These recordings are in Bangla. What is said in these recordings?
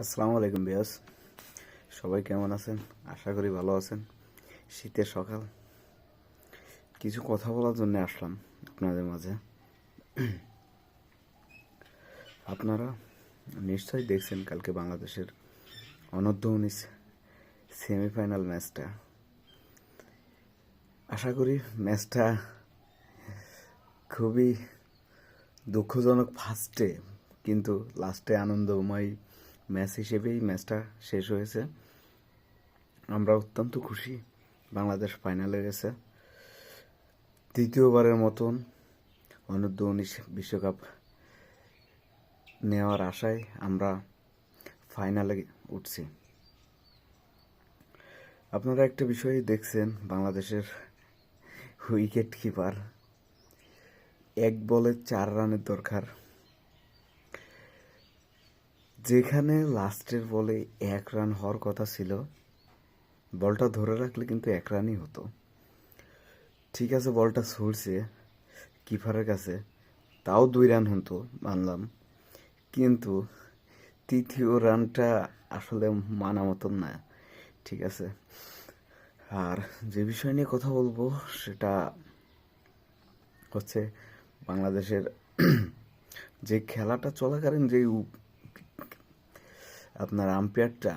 আসসালামু আলাইকুম বিয়াস। সবাই কেমন আছেন? আশা করি ভালো আছেন। শীতের সকাল। কিছু কথা বলার জন্য আসলাম আপনাদের মাঝে। আপনারা নিশ্চয়ই দেখছেন কালকে বাংলাদেশের অনূর্ধ্ব উনিশ সেমিফাইনাল ম্যাচটা আশা করি ম্যাচটা খুবই দুঃখজনক ফার্স্টে কিন্তু লাস্টে আনন্দময় ম্যাচ হিসেবেই ম্যাচটা শেষ হয়েছে। আমরা অত্যন্ত খুশি বাংলাদেশ ফাইনালে গেছে। দ্বিতীয়বারের মতন অনূর্ধ্ব উনিশ বিশ্বকাপ নেওয়ার আশায় আমরা ফাইনালে উঠছি। আপনারা একটা বিষয় দেখছেন, বাংলাদেশের উইকেট কিপার। এক বলে চার রানের দরকার। যেখানে লাস্টের বলে এক রান হওয়ার কথা ছিল, বলটা ধরে রাখলে কিন্তু এক রানই হতো। ঠিক আছে, বলটা ছুটছে কিপারের কাছে, তাও দুই রান হতো, মানলাম। কিন্তু তৃতীয় রানটা আসলে মানা মতন না, ঠিক আছে। আর যে বিষয় নিয়ে কথা বলব, সেটা হচ্ছে বাংলাদেশের যে খেলাটা চলাকালীন যে আপনার আম্পায়ারটা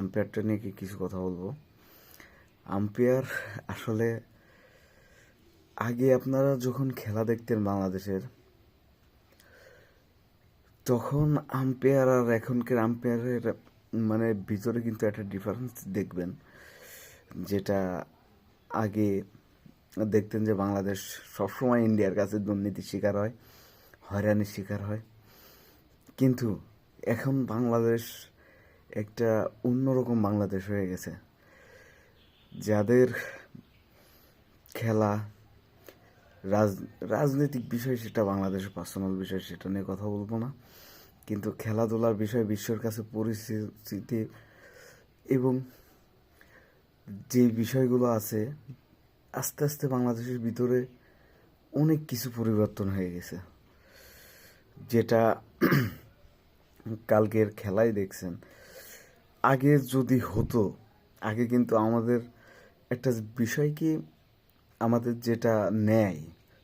আম্পায়ারটা নিয়ে কি কিছু কথা বলব? আম্পায়ার আসলে আগে আপনারা যখন খেলা দেখতেন বাংলাদেশের, তখন আম্পায়ার আর এখনকার আম্পায়ারের মানে ভিতরে কিন্তু একটা ডিফারেন্স দেখবেন। যেটা আগে দেখতেন যে বাংলাদেশ সবসময় ইন্ডিয়ার কাছে দুর্নীতির শিকার হয়, হয়রানির শিকার হয়। কিন্তু এখন বাংলাদেশ একটা অন্যরকম বাংলাদেশ হয়ে গেছে। যাদের খেলা, রাজ, রাজনৈতিক বিষয় সেটা, বাংলাদেশের পার্সোনাল বিষয় সেটা নিয়ে কথা বলব না। কিন্তু খেলাধুলার বিষয় বিশ্বের কাছে পরিস্থিতি এবং যে বিষয়গুলো আছে, আস্তে আস্তে বাংলাদেশের ভিতরে অনেক কিছু পরিবর্তন হয়ে গেছে। যেটা কালকের খেলাই দেখছেন আগে যদি হতো, আগে কিন্তু আমাদের একটা বিষয় কি, আমাদের যেটা ন্যায়,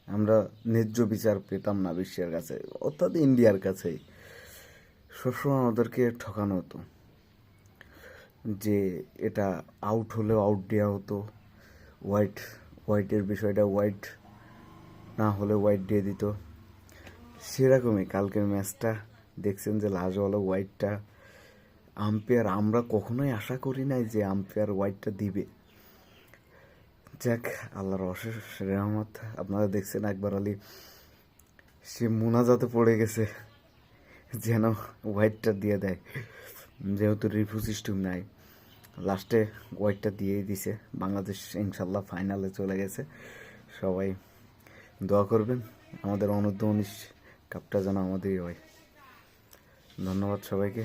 আমরা ন্যায্য বিচার পেতাম না বিশ্বের কাছে, অর্থাৎ ইন্ডিয়ার কাছেই সবসময় আমাদেরকে ঠকানো হতো। যে এটা আউট হলেও আউট দেওয়া হতো। হোয়াইট হোয়াইটের বিষয়টা হোয়াইট না হলে হোয়াইট দিয়ে দিত। সেরকমই কালকের ম্যাচটা দেখছেন যে বলে হোয়াইটটা আম্পায়ার, আমরা কখনোই আশা করি নাই যে আম্পায়ার হোয়াইটটা দিবে। যাক, আল্লাহর অশেষ রহমত। আপনারা দেখছেন একবার আলী, সে মোনাজাতে পড়ে গেছে, যেন হোয়াইটটা দিয়ে দেয়। যেহেতু রিফিউ সিস্টেম নাই লাস্টে হোয়াইটটা দিয়েই দিছে। বাংলাদেশ ইনশাল্লাহ ফাইনালে চলে গেছে। সবাই দোয়া করবেন, আমাদের অনূর্ধ্ব উনিশ কাপটা যেন আমাদেরই হয়। ধন্যবাদ সবাইকে।